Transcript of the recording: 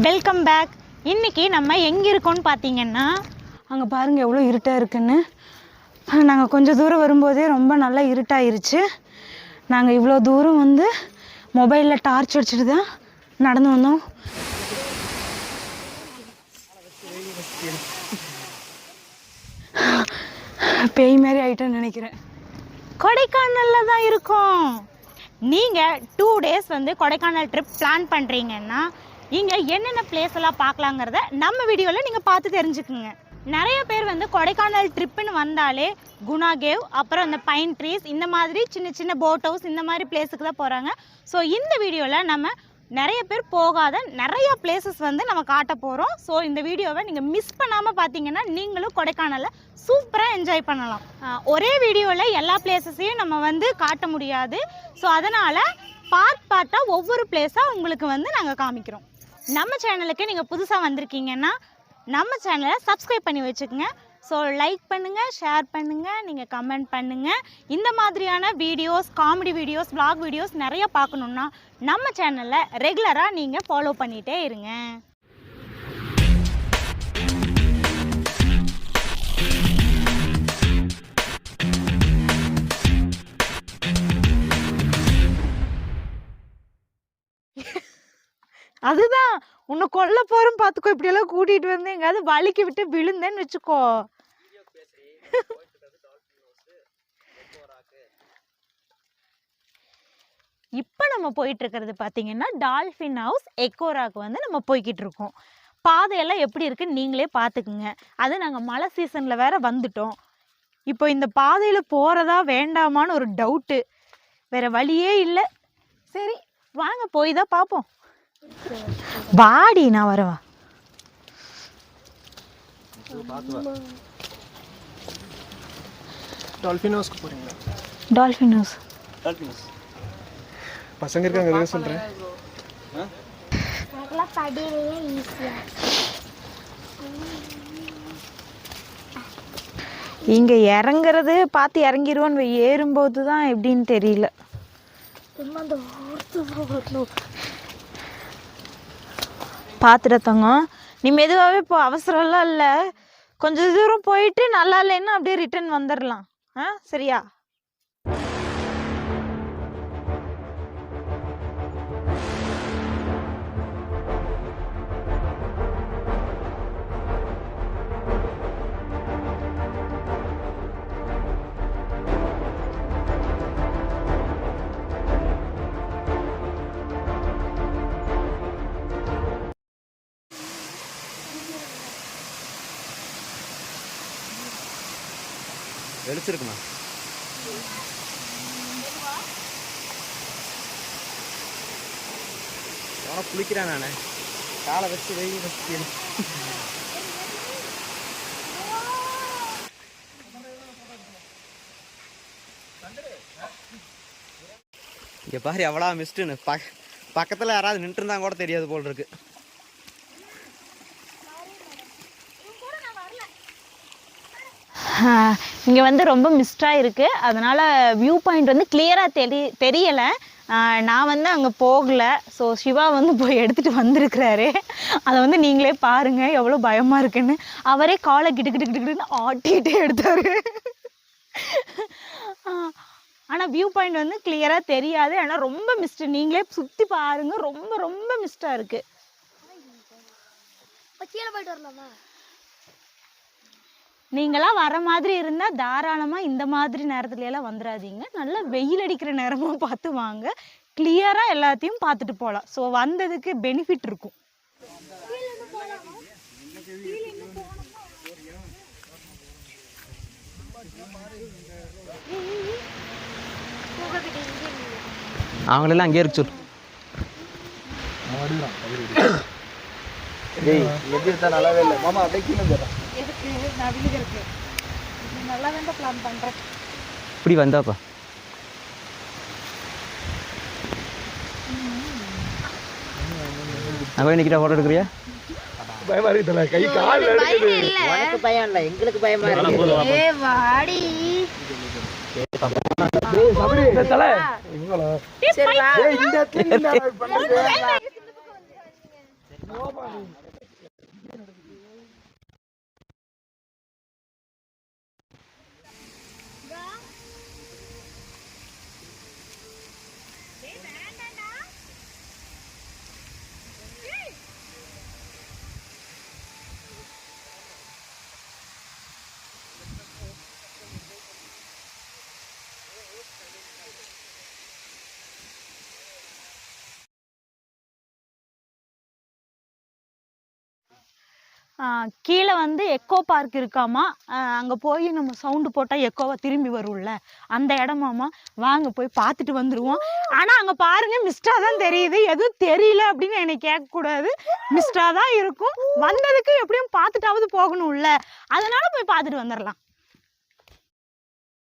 Welcome back இன்னைக்கு நம்ம எங்கே இருக்கோம்னு பார்த்தீங்கன்னா அங்கே பாருங்கள் எவ்வளோ இருட்டாக இருக்குன்னு. நாங்கள் கொஞ்சம் தூரம் வரும்போதே ரொம்ப நல்லா இருட்டாயிருச்சு. நாங்கள் இவ்வளோ தூரம் வந்து மொபைலில் டார்ச் அடிச்சுட்டு தான் நடந்து வந்தோம். பேய் மாதிரி ஆயிட்டேன்னு நினைக்கிறேன். கொடைக்கானலில் தான் இருக்கோம். நீங்கள் டூ டேஸ் வந்து கொடைக்கானல் ட்ரிப் பிளான் பண்ணுறீங்கன்னா இங்கே என்னென்ன பிளேஸ் எல்லாம் பார்க்கலாங்கிறத நம்ம வீடியோவில் நீங்கள் பார்த்து தெரிஞ்சுக்குங்க. நிறைய பேர் வந்து கொடைக்கானல் ட்ரிப்புன்னு வந்தாலே குணா கேவ் அப்புறம் அந்த பைன் ட்ரீஸ் இந்த மாதிரி சின்ன சின்ன போட் ஹவுஸ் இந்த மாதிரி பிளேஸுக்கு தான் போகிறாங்க ஸோ இந்த வீடியோவில் நம்ம நிறைய பேர் போகாத நிறைய பிளேசஸ் வந்து நம்ம காட்ட போகிறோம் ஸோ இந்த வீடியோவை நீங்கள் மிஸ் பண்ணாமல் பார்த்தீங்கன்னா நீங்களும் கொடைக்கானலில் சூப்பராக என்ஜாய் பண்ணலாம். ஒரே வீடியோவில் எல்லா பிளேசஸையும் நம்ம வந்து காட்ட முடியாது. ஸோ அதனால் பார்ட் பார்ட்டாக ஒவ்வொரு பிளேஸாக உங்களுக்கு வந்து நாங்கள் காமிக்கிறோம். நம்ம சேனலுக்கு நீங்கள் புதுசாக வந்திருக்கீங்கன்னா நம்ம சேனலை சப்ஸ்கிரைப் பண்ணி வச்சுக்கோங்க. ஸோ லைக் பண்ணுங்கள் ஷேர் பண்ணுங்கள் நீங்கள் கமெண்ட் பண்ணுங்கள் இந்த மாதிரியான videos comedy videos vlog videos நிறைய பார்க்கணுன்னா நம்ம சேனலில் ரெகுலராக நீங்கள் ஃபாலோ பண்ணிகிட்டே இருங்க. அதுதான். உன்னை கொல்ல போறேன் பார்த்துக்கோ இப்படியெல்லாம் கூட்டிகிட்டு வந்து எங்கேயாவது வலிக்கு விட்டு விழுந்தேன்னு வச்சுக்கோ. இப்போ நம்ம போயிட்டு இருக்கிறது பார்த்தீங்கன்னா டால்ஃபின் ஹவுஸ் எக்கோராக்கு வந்து நம்ம போய்கிட்டு இருக்கோம். பாதையெல்லாம் எப்படி இருக்குன்னு நீங்களே பார்த்துக்குங்க அது நாங்கள் மழை சீசனில் வேற வந்துட்டோம். இப்போ இந்த பாதையில் போகிறதா வேண்டாமான்னு ஒரு டவுட்டு வேற வழியே இல்லை. சரி வாங்க போய் தான் பார்ப்போம் வாடி நான் வரவா? டால்ஃபின் ஹவுஸ்க்கு போகிறீங்களா டால்ஃபின் ஹவுஸ் பசங்க இருக்காங்க எதுவும் சொல்கிறேன் இங்கே இறங்குறது பார்த்து இறங்கிடுவோன்னு வை, ஏறும்போது தான் எப்படின்னு தெரியல. திரும்ப நீ மெதுவாகவே இப்போ அவசரம்லாம் இல்லை. கொஞ்சம் தூரம் போயிட்டு நல்லா இல்லைன்னா அப்படியே ரிட்டர்ன் வந்துடலாம் ஆ சரியா? வெளிச்சிருக்குமா எவனோ குளிக்கிறேன் நான். காலை வச்சு வெயில் வச்சு. இங்கே பாரு எவ்வளோ மிஸ்ட்டுன்னு பக் பக்கத்தில் யாராவது நின்றுருந்தா கூட தெரியாது போல் இருக்கு. இங்கே வந்து ரொம்ப மிஸ்டாக இருக்குது அதனால் வியூ பாயிண்ட் வந்து கிளியராக தெரி தெரியலை. நான் வந்து அங்கே போகலை. ஸோ சிவா வந்து போய் எடுத்துகிட்டு வந்திருக்கிறாரு. அதை வந்து நீங்களே பாருங்கள் எவ்வளோ பயமாக இருக்குன்னு. அவரே காலை கிட்டு கிட்டு கிட்டுன்னு ஆட்டிகிட்டே எடுத்தார். ஆனால் வியூ பாயிண்ட் வந்து கிளியராக தெரியாது. ஆனால் ரொம்ப மிஸ்டு நீங்களே சுற்றி பாருங்கள் ரொம்ப ரொம்ப மிஸ்டாக இருக்குது கீழே போயிட்டு வரலாமா? நீங்களாம் வர மாதிரி இருந்தால் தாராளமாக இந்த மாதிரி நேரத்துல எல்லாம் வந்துடாதீங்க நல்லா வெயில் அடிக்கிற நேரமாக பார்த்து வாங்க. கிளியராக எல்லாத்தையும் பார்த்துட்டு போகலாம் ஸோ வந்ததுக்கு பெனிஃபிட் இருக்கும். அவங்களெல்லாம் அங்கேயே இருக்கு சொல்லு எப்படி நல்லாவே இல்லை. மாமா அப்படியே கீழே போடுறேன் எதுக்கு? நான் வீடு இருக்கு நல்லா தான் பிளான் பண்ணுறேன் இப்படி வந்தாப்பா. அங்கே போய் நிற்கிற ஃபோட்டோ எடுக்கிறியா? பயமா இருக்குதுல்ல கை கால் உனக்கு பயம் இல்ல எங்களுக்கு பயமா இருக்கு. ஏ வாடி. சரி இந்த கீழே வந்து எக்கோ பார்க் இருக்காமா? அங்கே போய் நம்ம சவுண்டு போட்டால் எக்கோவா திரும்பி வரும்ல. அந்த இடமாமா வாங்க போய் பார்த்துட்டு வந்துடுவோம் ஆனால் அங்கே பாருங்க மிஸ்டாக தான் தெரியுது. எதுவும் தெரியல அப்படின்னு என்னை கேட்கக்கூடாது. மிஸ்டாக தான் இருக்கும். வந்ததுக்கு எப்படியும் பார்த்துட்டாவது போகணும்ல. அதனால போய் பார்த்துட்டு வந்துடலாம்